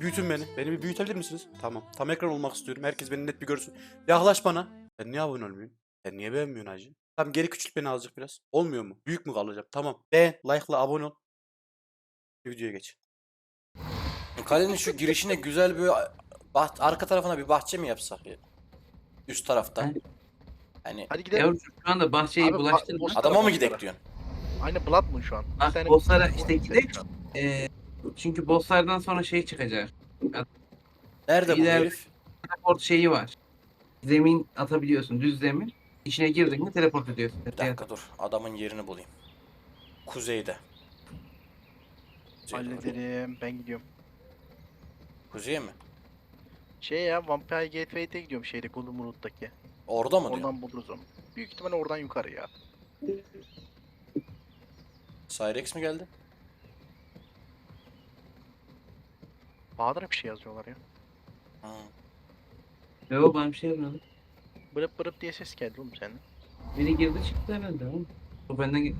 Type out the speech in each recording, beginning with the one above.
büyütün beni. Beni bir büyütebilir misiniz? Tamam. Tam ekran olmak istiyorum. Herkes beni net bir görsün. Yaklaş bana. Ben niye abone olmuyorum? Sen niye beğenmiyorsun hacı? Tamam geri küçült beni azıcık biraz. Olmuyor mu? Büyük mü kalacağım? Tamam. Beğen, like'la abone ol. Videoya geç. Kalenin şu girişine güzel bir bah- arka tarafına bir bahçe mi yapsak ya? Üst tarafta. He. Hani Hadi gidelim. Yavrum şu anda bahçeyi Abi, bulaştırdın. boş- adama mı gidek diyorsun? Aynı Blood Moon şu an. Bir tane- bosslara işte gidek. Ee, çünkü bosslardan sonra şey çıkacak. Nerede bu İler- herif? Teleport şeyi var. Zemin atabiliyorsun. Düz zemin. İçine girdin mi teleport ediyorsun. Bir dakika dur. Adamın yerini bulayım. Kuzeyde. Kuzeyde var. Hallederim. Ben gidiyorum. Kuzeye mi? Şey ya Vampire Gateway'de gidiyorum şeyde Golden Root'taki. Orada mı diyor? Oradan buluruz onu. Büyük ihtimalle oradan yukarı ya. Cyrex mi geldi? Bahadır'a bir şey yazıyorlar ya. Ha. Yok ben bir şey yapmadım. Bırıp bırıp diye ses geldi oğlum senden. Biri girdi çıktı herhalde oğlum. O benden ge-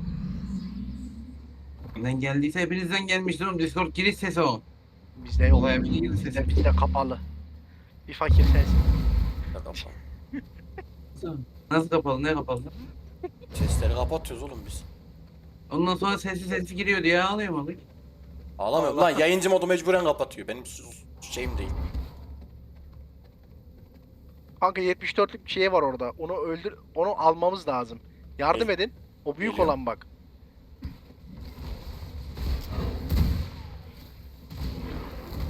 Benden geldiyse hepinizden gelmiştir oğlum. Discord giriş sesi o. Bizde yok. Olaya bir şey girdi sesi. bizde kapalı. Bir fakir sensin. Dakika. Nasıl kapalı? Ne kapalı? Sesleri kapatıyoruz oğlum biz. Ondan sonra sesi sesi giriyor diye ağlıyorum abi. Ağlamıyorum lan yayıncı modu mecburen kapatıyor. Benim sus- şeyim değil. Kanka 74'lük bir şey var orada. Onu öldür, onu almamız lazım. Yardım edin. O büyük Geliyorum. olan bak.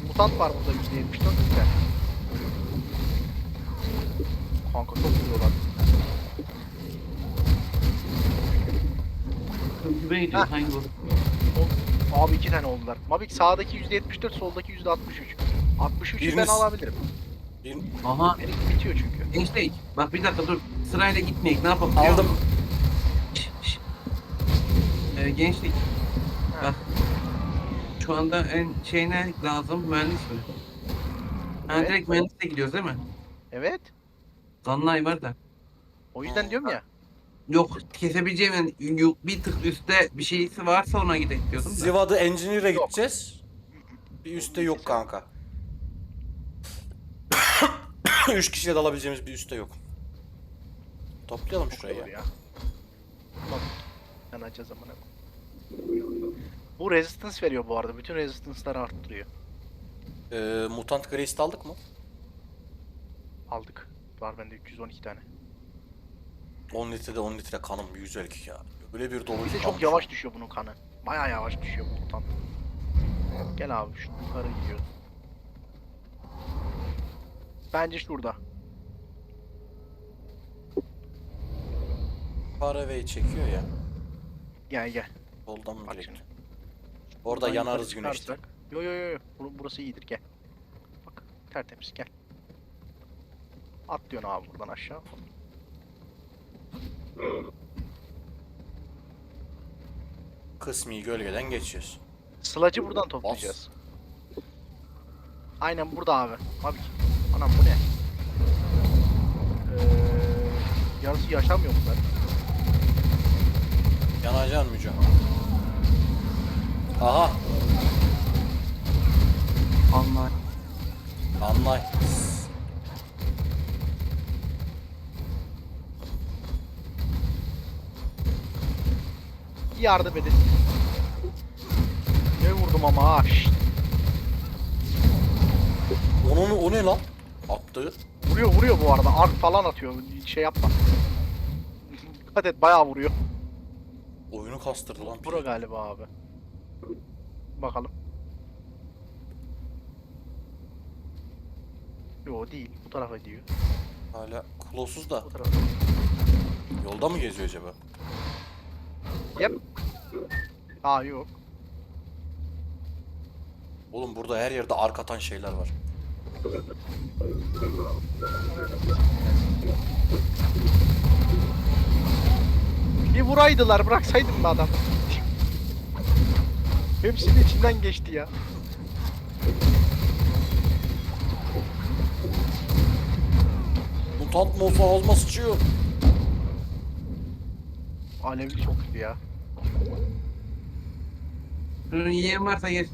Mutant var burada %74'lük de. Kanka çok vuruyorlar. Kübe gidiyor hangi bu? Abi iki tane oldular. Mavik sağdaki %74, soldaki %63. 63'ü ben Biriniz- alabilirim. Bir... Aha Benimki bitiyor çünkü. gençlik. Bak bir dakika dur. Sırayla gitmeyek. Ne yapalım? biliyor Aldım. musun? Şş, şş. Ee, gençlik. Ha. Bak. Şu anda en şey ne lazım? Mühendis mi? Ha, Evet. direkt mühendisle gidiyoruz değil mi? Evet. Zanlay var da. O yüzden diyorum ya. Yok kesebileceğim yani yu- bir tık üstte bir şeysi varsa ona gidelim diyordum da. Ziva'da Engineer'e Yok. gideceğiz. Bir üstte yok kanka. Üç kişiyle dalabileceğimiz bir üstte yok. Toplayalım şurayı ya. ya. Açacağız amına. Bu resistance veriyor bu arada. Bütün resistance'ları arttırıyor. Ee, Mutant Grace'de aldık mı? Aldık. Var bende 312 tane. 10 litrede 10 litre kanım yüzer ki ya. Böyle bir dolu Bir de çok yavaş düşüyor bunun kanı. Bayağı yavaş düşüyor bu mutant. Gel abi şu yukarı gidiyoruz. Bence şurada. Faraway çekiyor ya. Gel gel. Soldan mı Bak direkt? şimdi. Orada Buradan yanarız yukarı güneşte. çıkarsak- Yo yo yo yo. Bur- Burası iyidir gel. Bak tertemiz gel. Atlıyorsun abi buradan aşağı. Kısmi gölgeden geçiyoruz. Sılacı buradan toplayacağız. Aynen burada abi. Abi anam bu ne? Ee, yarısı yaşamıyor bunlar. Yanacaksın Müco. Aha Allah. anlay. Yardım edin. Ne vurdum ama ha. şşt. Onun o ne lan? Attı. Vuruyor vuruyor bu arada. Ark falan atıyor. Şey yapma. Dikkat et bayağı vuruyor. Oyunu kastırdı lan. Bura galiba abi. Bakalım. Yo değil. Bu tarafa gidiyor. Hala kulosuz da. Bu tarafa. Yolda mı geziyor acaba? Yep. Aa yok. Oğlum burada her yerde ark atan şeyler var. Bir vuraydılar bıraksaydım mı adam? Hepsinin içinden geçti ya. Mutant mı olsa ağzıma sıçıyor. Alevli çok kötü ya. Şunun yiyen varsa gel.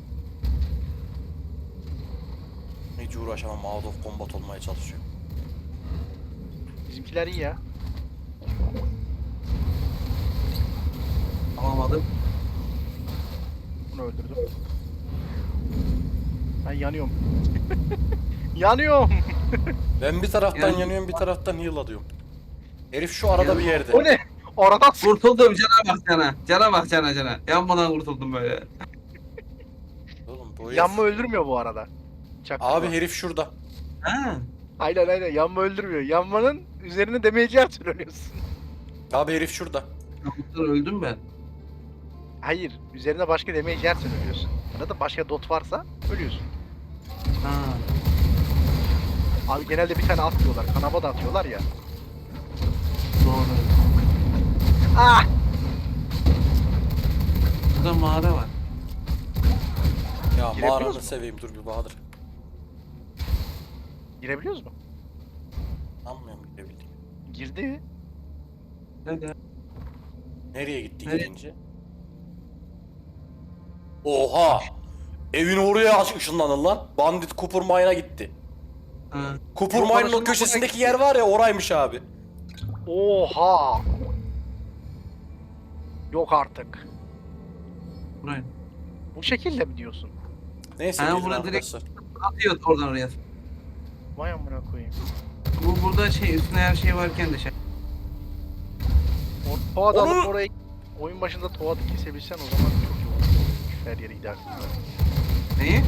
Hiç uğraşamam out of combat olmaya çalışıyor. Bizimkiler iyi ya. Alamadım. Bunu öldürdüm. Ben yanıyorum. yanıyorum. Ben bir taraftan Yani- yanıyorum bir taraftan heal alıyorum. Herif şu arada bir yerde. O ne? Oradan sık. Kurtuldum cana bak cana. Cana bak cana cana. Yanmadan kurtuldum böyle. Oğlum bu herif- Yanma öldürmüyor bu arada. Çaktırma. Abi herif şurada. Ha. Aynen aynen yanma öldürmüyor. Yanmanın üzerine demeci yer söylüyorsun. Abi herif şurada. Kaputlar öldüm ben. Hayır. Üzerine başka demeci yer söylüyorsun. Ya da başka dot varsa ölüyorsun. Ha. Abi genelde bir tane atmıyorlar. Kanaba da atıyorlar ya. Doğru. Ah! Burada mağara var. Ya Girebiliyor mağaranı musun? seveyim dur bir Bahadır. Girebiliyoruz mu? Anlamıyorum girebildik. Girdi. Hadi. Nereye gitti Nereye? girince? Oha! Evin oraya aç ışınlanın lan. Bandit Cooper Mine'a gitti. Ha. Cooper Mine'ın o köşesindeki yer var ya oraymış abi. Oha! Yok artık. Buraya. Bu şekilde mi diyorsun? Neyse Ha, gidin buna direkt- arkadaşlar. Atıyor oradan oraya. Vay amına koyayım. Bu burada şey üstüne her şey varken de şey. O Toad'ı Onu- alıp oraya oyun başında Toad'ı kesebilsen o zaman çok iyi olur. Her yere gidersin. Neyi?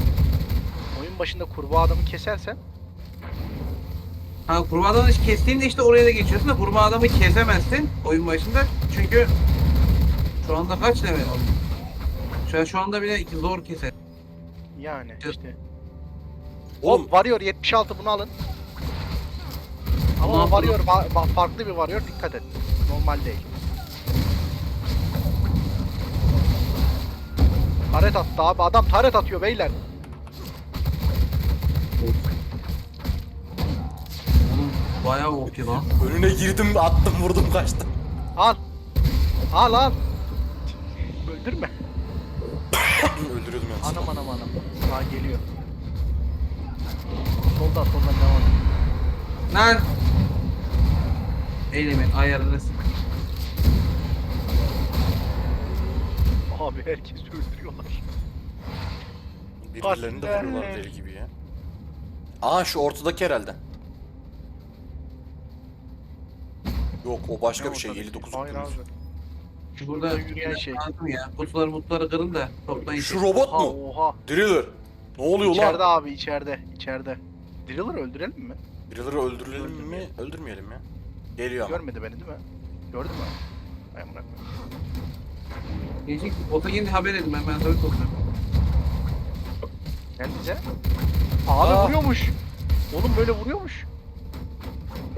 Oyun başında kurbağa adamı kesersen Ha kurbağa adamı kestiğinde işte oraya da geçiyorsun da kurbağa adamı kesemezsin oyun başında. Çünkü şu anda kaç level? Şu şu anda bile iki zor keser. yani işte. Oğlum Oğlum Warrior 76 bunu alın. Ama Bunu ba- ba- farklı bir Warrior dikkat et. Normal değil. Taret attı abi. Adam taret atıyor beyler. Oğlum bayağı OP lan. önüne girdim attım vurdum kaçtım. Al. Al al. Öldürme. Öldürüyordum yalnız. Anam anam anam. Daha geliyor. Soldan soldan devam et. Lan! Eylemin ayarını s- Abi herkes öldürüyorlar. Birbirlerini de vuruyorlar deli gibi ya. Aa şu ortadaki herhalde. Yok o başka bir şey. Ne o tabii? 59 Hayır abi. Burada yürüyen şey. lazım ya. Kutuları mutları kırın da toplayın. Şu robot Oha mu? oha. Driller. Ne oluyor İçeride lan? abi içeride. içeride. Driller öldürelim mi? Driller'ı öldürelim mi? Öldürmeyelim ya. Geliyor ama. Görmedi beni değil mi? Gördü mü? Ay amına. Gelecek. Ota gelince haber edin ben ben tabii toplarım. Gel bize. Abi Aa. vuruyormuş. Oğlum böyle vuruyormuş.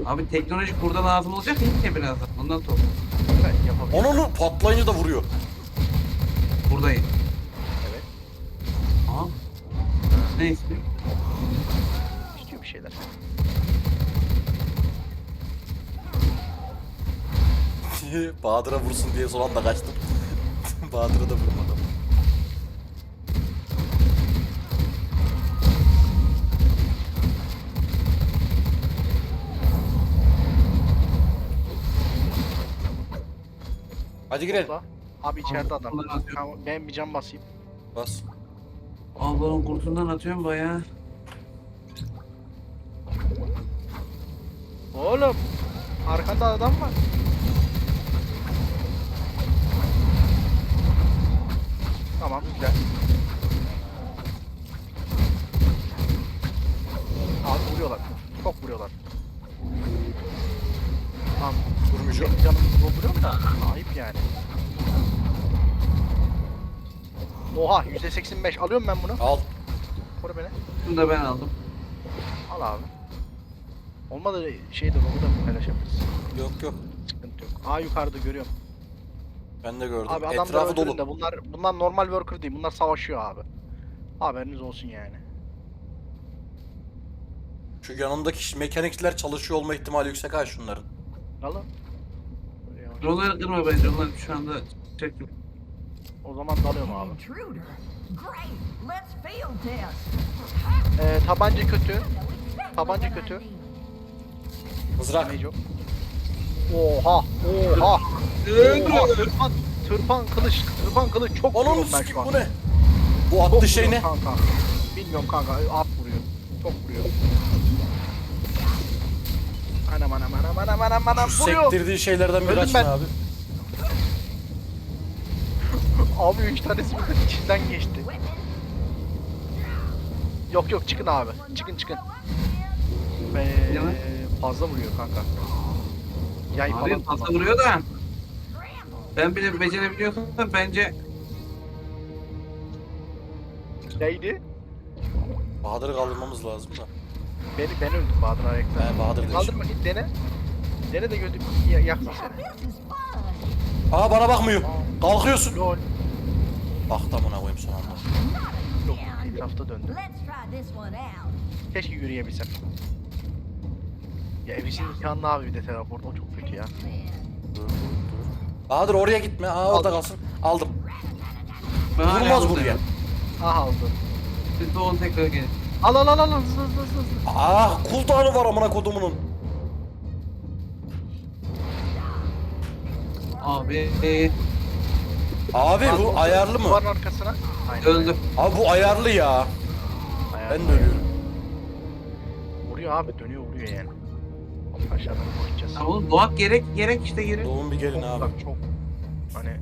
Abi teknoloji burada lazım olacak ya birazdan. Ondan top. Ben yapabilirim. Onu patlayınca da vuruyor. Buradayım. Evet. Aha. Neyse. İstiyor bir şeyler. Bahadır'a vursun diye son anda kaçtım. Bahadır'a da vurmadım. Hadi girelim. Burada. Abi içeride adam. Atıyorum. Tamam, ben bir cam basayım. Bas. Allah'ın kurtundan atıyorum bayağı. Oğlum. Arkanda adam var. Tamam güzel. Abi vuruyorlar. Çok vuruyorlar. Durmayacağım. Benim canım dolduruyorum da ayıp yani. Oha %85 alıyorum ben bunu. Al. Koru beni. Bunu da ben aldım. Al abi. Olmadı şeyde robu da paylaşabiliriz. Yok yok. Sıkıntı yok. Aa yukarıda görüyorum. Ben de gördüm. Abi adamları Etrafı dolu. de bunlar bunlar normal worker değil. Bunlar savaşıyor abi. Haberiniz olsun yani. Şu yanındaki mekanikçiler çalışıyor olma ihtimali yüksek ha şunların. Alın. Böyle yavaş. Onları kırma bence. Onlar şu anda çek. O zaman dalıyorum abi. Intruder. Great. Let's field test. Ee, tabanca kötü. Tabanca kötü. Mızrak. Damage yok. Oha! Oha! Oha! Tırpan, tırpan kılıç, tırpan kılıç çok Onun vuruyorum ben şu an. bu ne? Bu Çok attığı şey ne? Kanka. Bilmiyorum kanka, at vuruyor. Çok vuruyor. Anam anam anam anam anam anam Şu vuruyor. sektirdiği şeylerden Öldüm ben. ne abi? Abi üç tanesi birden içinden geçti. Yok yok çıkın abi. Çıkın çıkın. Ee, lan? fazla vuruyor kanka. Yay Abi falan fazla kullan. vuruyor da. Ben bile becerebiliyorsam bence Neydi? Bahadır'ı kaldırmamız lazım da. Beni ben öldüm Bahadır ayakta. He Bahadır demiş. Kaldır bakayım dene. Dene de gördüm. Ya, yaksın. Aa bana bakmıyor. Kalkıyorsun. Lol. Bak da buna koyayım son anda. Yok etrafta döndü. Keşke yürüyebilsem. Ya evisin imkanlı abi bir de teleport. O çok kötü ya. Dur, dur, dur. Bahadır oraya gitme. Aa orada kalsın. Aldım. ben hala Vurmaz buraya. Aha aldı. Siz de onu tekrar gelin. Al al al al hızlı hızlı hızlı. Aa cooldown'u var amına kodumunun. Abi Abi bu ayarlı mı? Duvarın arkasına. Aynen. öldü. Abi bu ayarlı ya. Aynen. Ben de ölüyorum. Vuruyor abi dönüyor vuruyor yani. Aşağıdan koşacağız. Ya oğlum doğak gerek gerek işte gerek. Doğum bir gelin abi. Bak çok hani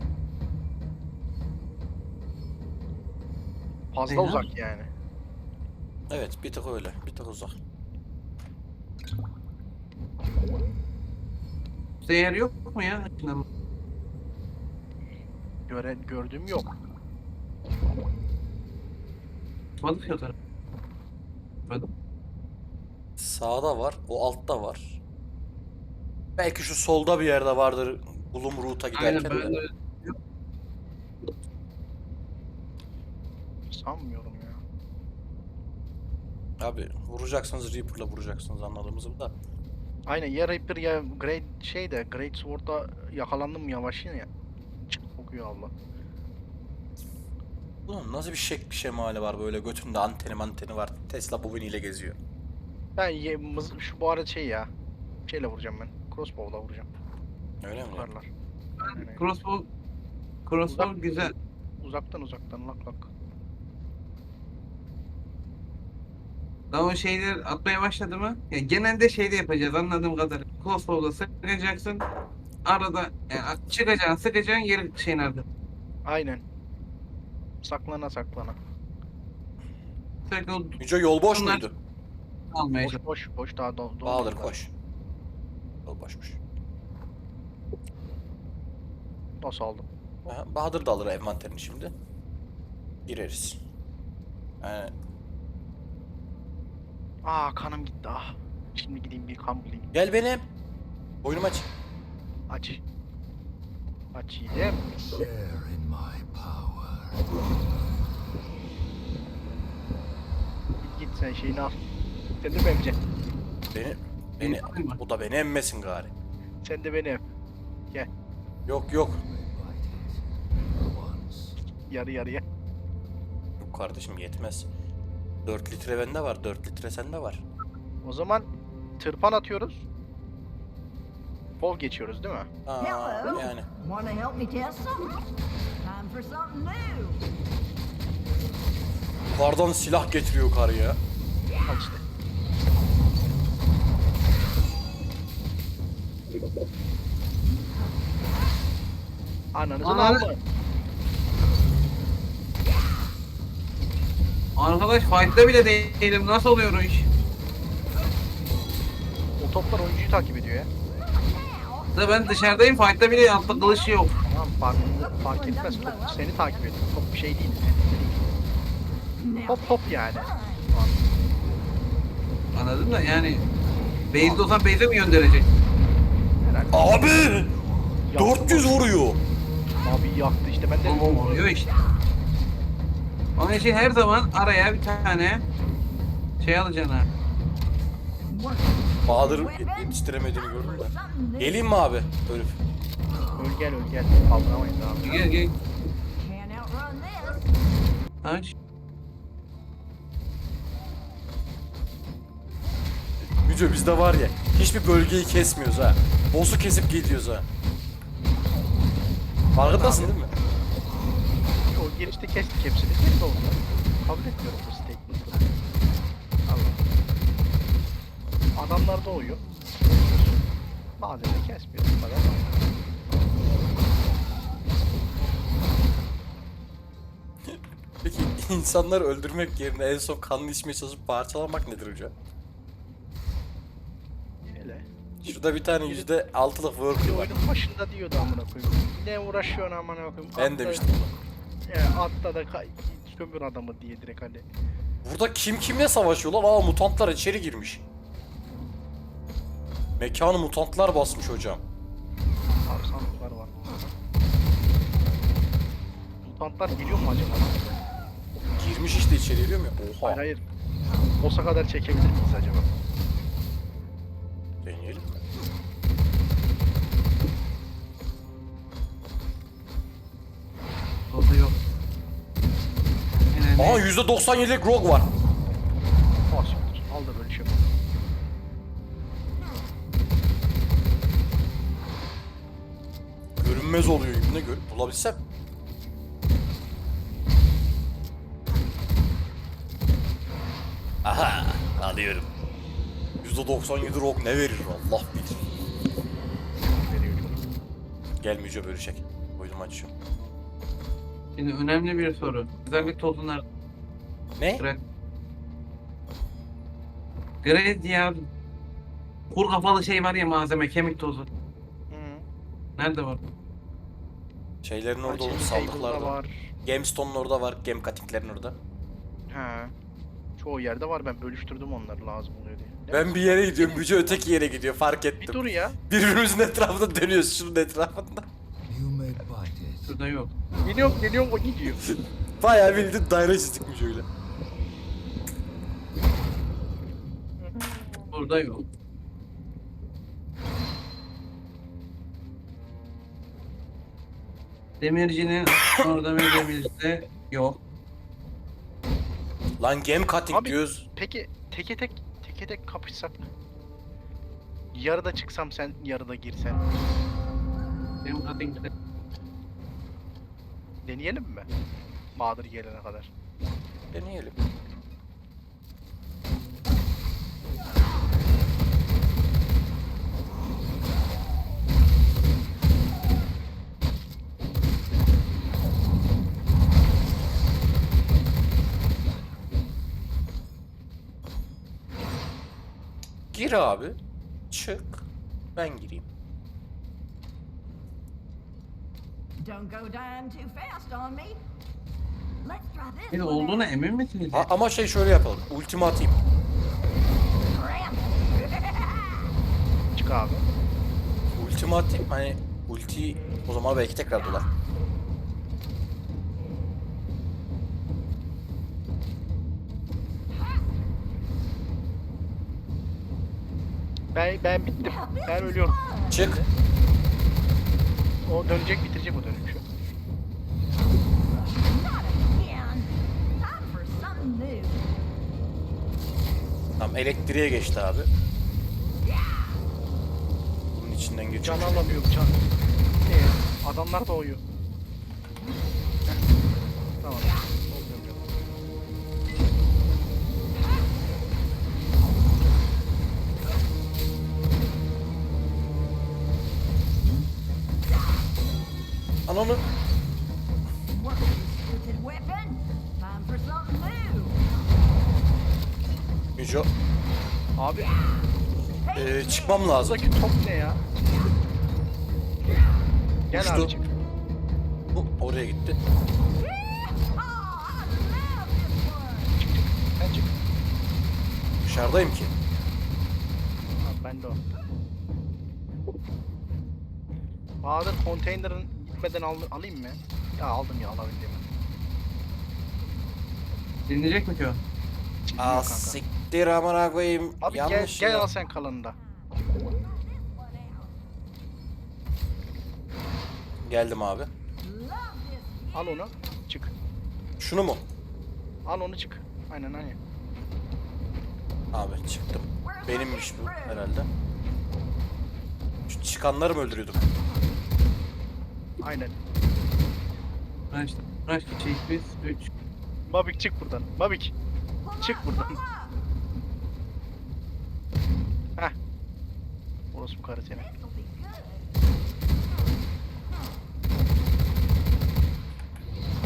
fazla Ne ya? uzak yani. Evet bir tık öyle. Bir tık uzak. Yer yok mu ya? İçinde mi? Göre, gördüğüm yok. Çıkmadık ya tarafa. Sağda var. O altta var. Belki şu solda bir yerde vardır. Bulum Aynen giderken ben de. de. Sanmıyorum. Abi vuracaksınız Reaper'la vuracaksınız anladığımız bu da. Aynen ya Reaper ya Great şey de Great Sword'da yakalandım yavaşın ya. Çık kokuyor Allah. Bunun nasıl bir şek bir şemali var böyle götünde anteni anteni var. Tesla bobiniyle geziyor. Ben ye, mız, şu bu arada şey ya. Şeyle vuracağım ben. Crossbow'la vuracağım. Öyle mi? Tutarlar. Crossbow Crossbow Uzak- güzel. Uzaktan uzaktan lak lak. Daha o şeyler atmaya başladı mı? Ya genelde şeyde yapacağız anladığım kadarıyla. Crossbow'da sıkacaksın. Arada yani çıkacaksın sıkacaksın yeri şey nerede? Aynen. Saklana saklana. Sürekli o Yüce yol boş Bunlar- muydu? almaya Boş boş boş daha do dolmadı Bahadır daha. koş. Yol boşmuş. Nasıl aldım? Aha, Bahadır da alır envanterini şimdi. Gireriz. Yani Aa kanım gitti ah. Şimdi gideyim bir kan bulayım. gel benim. Oyunum aç. Aç. Aç yiyeceğim. Share in my power. Git git sen şeyini al. Sen de mi emeceksin? Beni beni mı? bu da beni emmesin gari. Sen de beni em. Yok yok. Once. Yarı yarıya. Yok kardeşim yetmez. 4 litre bende var, 4 litre sende var. O zaman tırpan atıyoruz. Pol geçiyoruz değil mi? Aa, Hello. yani. Want to help me test something? Time for something new. Kardan silah getiriyor karı ya. Al işte. Ananızın Ananı- alma. Arkadaş fight'ta bile değilim. Nasıl oluyor o iş? O toplar oyuncuyu takip ediyor ya. Da ben dışarıdayım fight'ta bile altta kılıç yok. Tamam fark, fark etmez. Top seni takip ediyor. Top bir şey değil. Top top yani. Anladın mı? Yani Base'de olsam base'e mi gönderecek? Herhalde. Abi! Yaktı 400 vuruyor. Abi yaktı işte ben de Tamam oluyor işte. Onun için her zaman araya bir tane şey alacaksın ha. Bahadır yet- yetiştiremediğini gördüm de. Geleyim mi abi? Herif. öl gel öl gel. Kaldıramayız abi. Gel gel. Aç. Müco bizde var ya hiçbir bölgeyi kesmiyoruz ha. Boss'u kesip gidiyoruz ha. Farkındasın değil mi? Girişte kestik hepsini. Geri de oldu. Kabul etmiyorum bu statement'ı. Allah. Adamlar doğuyor. Bazen de kesmiyor. Bu kadar. Peki insanları öldürmek yerine en son kanlı içmeye çalışıp parçalamak nedir hocam? Öyle. Şurada bir tane yüzde altılık worker var. oyunun başında diyordu amına koyayım. Ne uğraşıyorsun amına koyayım. Ben demiştim Ya atla da sömür adamı diye direkt hani. Burada kim kimle savaşıyor lan? Aa mutantlar içeri girmiş. Mekanı mutantlar basmış hocam. Abi sandıklar var. Mutantlar geliyor mu acaba? Girmiş işte içeri diyorum ya. Oha. Hayır hayır. Olsa kadar çekebilir miyiz acaba? Aha ne? %97'lik rogue var. Aa. Al da böyle şey yapalım. Görünmez oluyor gibi ne gör bulabilsem. Aha alıyorum. %97 rogue ne verir Allah bilir. Gelmeyeceğim bölüşecek. Koydum açıyorum. Şimdi önemli bir soru. Özellikle tozunlar. Ne? Bırak. Grez ya. Kur kafalı şey var ya malzeme kemik tozu. Hı. Nerede var? Şeylerin orada table'da sandıklarda. var. Gamestone'un orada var. Game cutting'lerin orada. He. Çoğu yerde var ben bölüştürdüm onları lazım oluyor diye. Ne- Ben bir yere gidiyorum. Bücü öteki yere gidiyor. Fark Bir ettim. dur ya. Birbirimizin etrafında dönüyoruz. Şunun etrafında. Şurada yok. Geliyorum geliyorum o gidiyor. Bayağı bildiğin daire çizdik öyle. Burada yok. Demircinin orada ve demircide yok. Lan game cutting Abi- diyoruz. Peki teke tek teke tek kapışsak Yarıda çıksam sen yarıda girsen Benim cutting'de deneyelim mi? Bahadır gelene kadar. Deneyelim. Gir abi. Çık. Ben gireyim. Don't go dying too fast on me. Let's try this. Bir one olduğuna out. emin misiniz? Ha, ama şey şöyle yapalım. Ultimi atayım. Cram. Çık abi. Ultimi atayım. Hani ulti o zaman belki tekrar dolar. Ben ben bittim. Ben ölüyorum. Çık. O dönecek bitirecek o dönüşü. Tamam elektriğe geçti abi. Bunun içinden Can geçiyor. alamıyorum can. Ee, adamlar da uyuyor. Tamam. Ananı. Work this stupid weapon. Time for something new. Müco. Abi Ee, çıkmam lazım. buradaki top ne ya? Gel Uçtu. abi çık. Bu oraya gitti. Sen çık. Dışarıdayım ki. Abi ben de o. Bahadır konteynerin gitmeden al, alayım mı? Ya aldım ya alabildiğimi. Dinleyecek mi ki o? Aa kanka. Siktir amına koyayım. Abi gel, Yanlış gel ya. al sen kalanını da. Geldim abi. Al onu. Çık. Şunu mu? Al onu çık. Aynen aynen. Abi çıktım. Benimmiş bu herhalde. Şu çıkanları mı öldürüyorduk? Aynen. Rush, rush 2, 2, 3. Mabik çık buradan. Mabik. Çık buradan. Orası bu karı seni.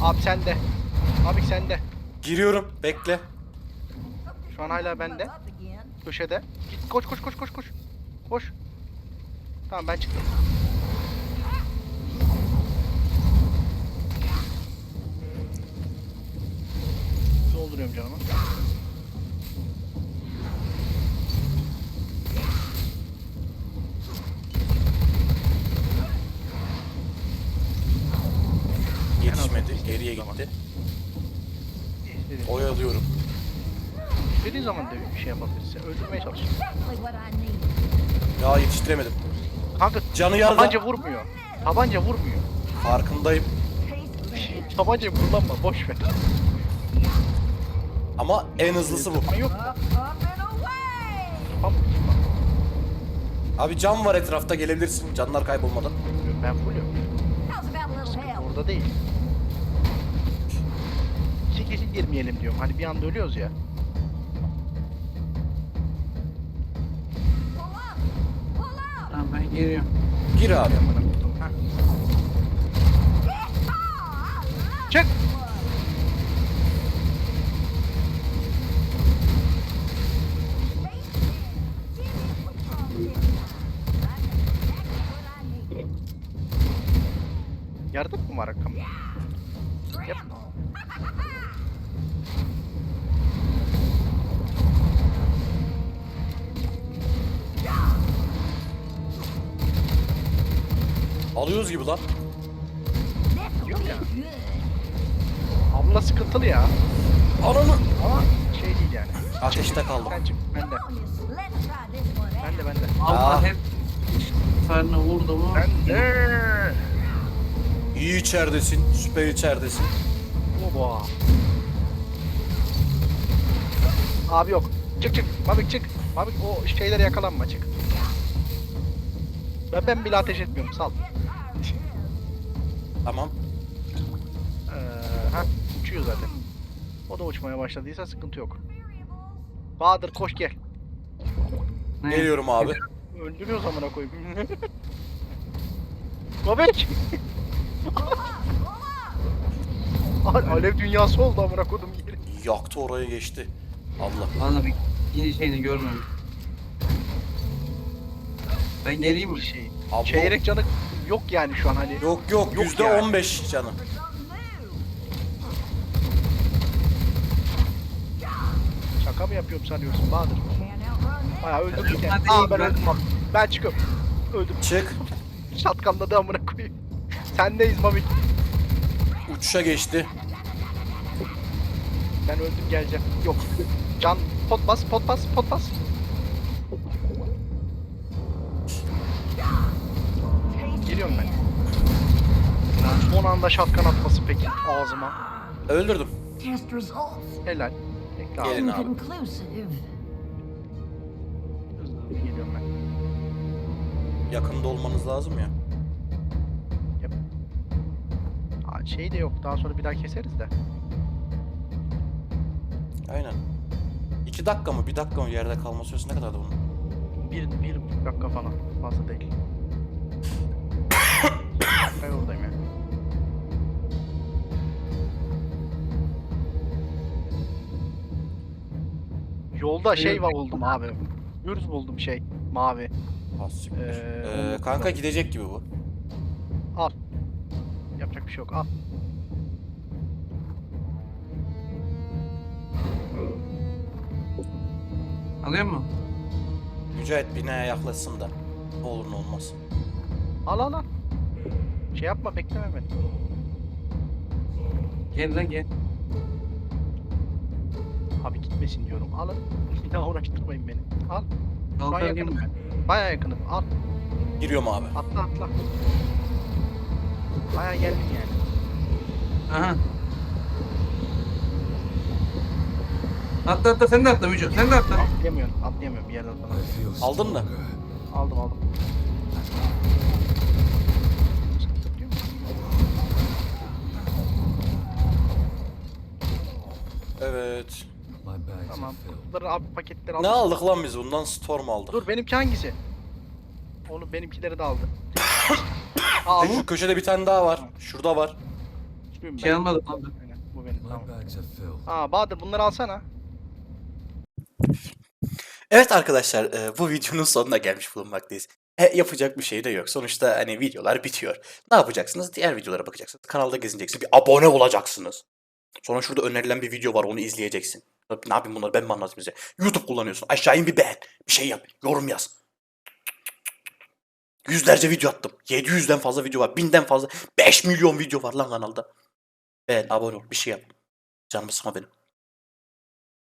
Abi sende. Mabik sende. Giriyorum. Bekle. Şu an hala bende. Köşede. Git koş koş koş koş koş. Koş. Tamam ben çıktım. Dolduruyorum canımı. Geriye gitti. Oyalıyorum. istediğin zaman da bir şey yapabilirsin. Öldürmeye çalış. Ya yetiştiremedim. Kanka Canı yarıda. tabanca vurmuyor. Tabanca vurmuyor. Farkındayım. Tabanca kullanma boş ver. Ama en hızlısı bu. Yok. Tamam. Abi cam var etrafta gelebilirsin. Canlar kaybolmadan. Ben fullüm. Orada değil. Kişi girmeyelim diyorum. Hani bir anda ölüyoruz ya. Tamam ben geliyorum. Gir abi. Heh. Çık. Yardım mı var arkamda? Yap. Alıyoruz gibi lan. Yok ya. Abla sıkıntılı ya. Ananı. Ama şey değil yani. Ateşte kaldım. Sen çık. Ben de. Ben de ben de. Allah Ah. hep sarına vurdu mu? Ben de. İyi içeridesin. Süper içeridesin. Oba. Abi yok. Çık çık. Mabik çık. Mabik o şeylere yakalanma çık. Ben, ben bile ateş etmiyorum sal. Tamam. Ee, ha uçuyor zaten. O da uçmaya başladıysa sıkıntı yok. Bahadır koş gel. Ne? Geliyorum abi. Öldürüyoruz amına koyayım. Al- Alev dünyası oldu amına koydum yeri. Yaktı oraya geçti. Allah. Valla bir ikinci şeyini görmedim. Ben geleyim mi? Şey. Abla- Çeyrek canı yok yani şu an hani. Yok yok. Yok Yüzde yani. on beş canı. Şaka mı yapıyorum sanıyorsun Bahadır? Bayağı öldürdük yani. Hadi Aa ben- öldüm abi. Ben çıkıyorum. Öldüm. Çık. Şatkanladı amına koyayım. Sendeyiz Mami. Uçuşa geçti. Ben öldüm geleceğim. Yok. Can pot bas pot bas pot bas. Anda şatkan atması peki ağzıma. Öldürdüm. Helal. Bekle abi. Gelin abi. geliyorum ben. Yakında olmanız lazım ya. Aa, şey de yok. Daha sonra bir daha keseriz de. Aynen. İki dakika mı? Bir dakika mı yerde kalma süresi ne kadardı bunun? Bir, bir dakika falan. Fazla değil. ben oradayım ya. Yolda şey var buldum abi. Gürz buldum şey. Mavi. Az siktir. Ee, Ee, kanka gidecek gibi bu. Al. Yapacak bir şey yok. Al. Alıyor mu? Mücahit binaya yaklaşsın da. Ne olur ne olmaz. Al al al. Şey yapma bekleme beni. Gel lan gel. Gitmesin diyorum. Alın. Bir daha uğraştırmayın beni. Al. Kalkar yakınım ben. Baya yakınım. Al. Giriyorum abi. Atla atla. Baya geldim yani. Aha. Atla atla sen de atla Müco. Sen de atla. Atlayamıyorum. Atlayamıyorum bir yerden sonra. Aldın mı? Aldım aldım. Evet. Tamam. Bunları abi paketleri Ne aldım. aldık lan biz bundan? Storm aldık. Dur benimki hangisi? Onu benimkileri de aldı. Aa, Şu köşede bir tane daha var. Şurada var. Şey ben. almadık abi. Aynen, Bu benim My tamam. bags are filled. Aa Bahadır bunları alsana. Evet arkadaşlar e, bu videonun sonuna gelmiş bulunmaktayız. E, yapacak bir şey de yok. Sonuçta hani videolar bitiyor. Ne yapacaksınız? Diğer videolara bakacaksınız. Kanalda gezineceksiniz. Bir abone olacaksınız. Sonra şurada önerilen bir video var onu izleyeceksin. Ne yapayım bunları ben mi anlatayım size? YouTube kullanıyorsun. Aşağı in bir beğen. Bir şey yap. Yorum yaz. Yüzlerce video attım. 700'den fazla video var. 1000'den fazla. 5 milyon video var lan kanalda. Beğen, abone ol. Bir şey yap. Canımı sıkma benim.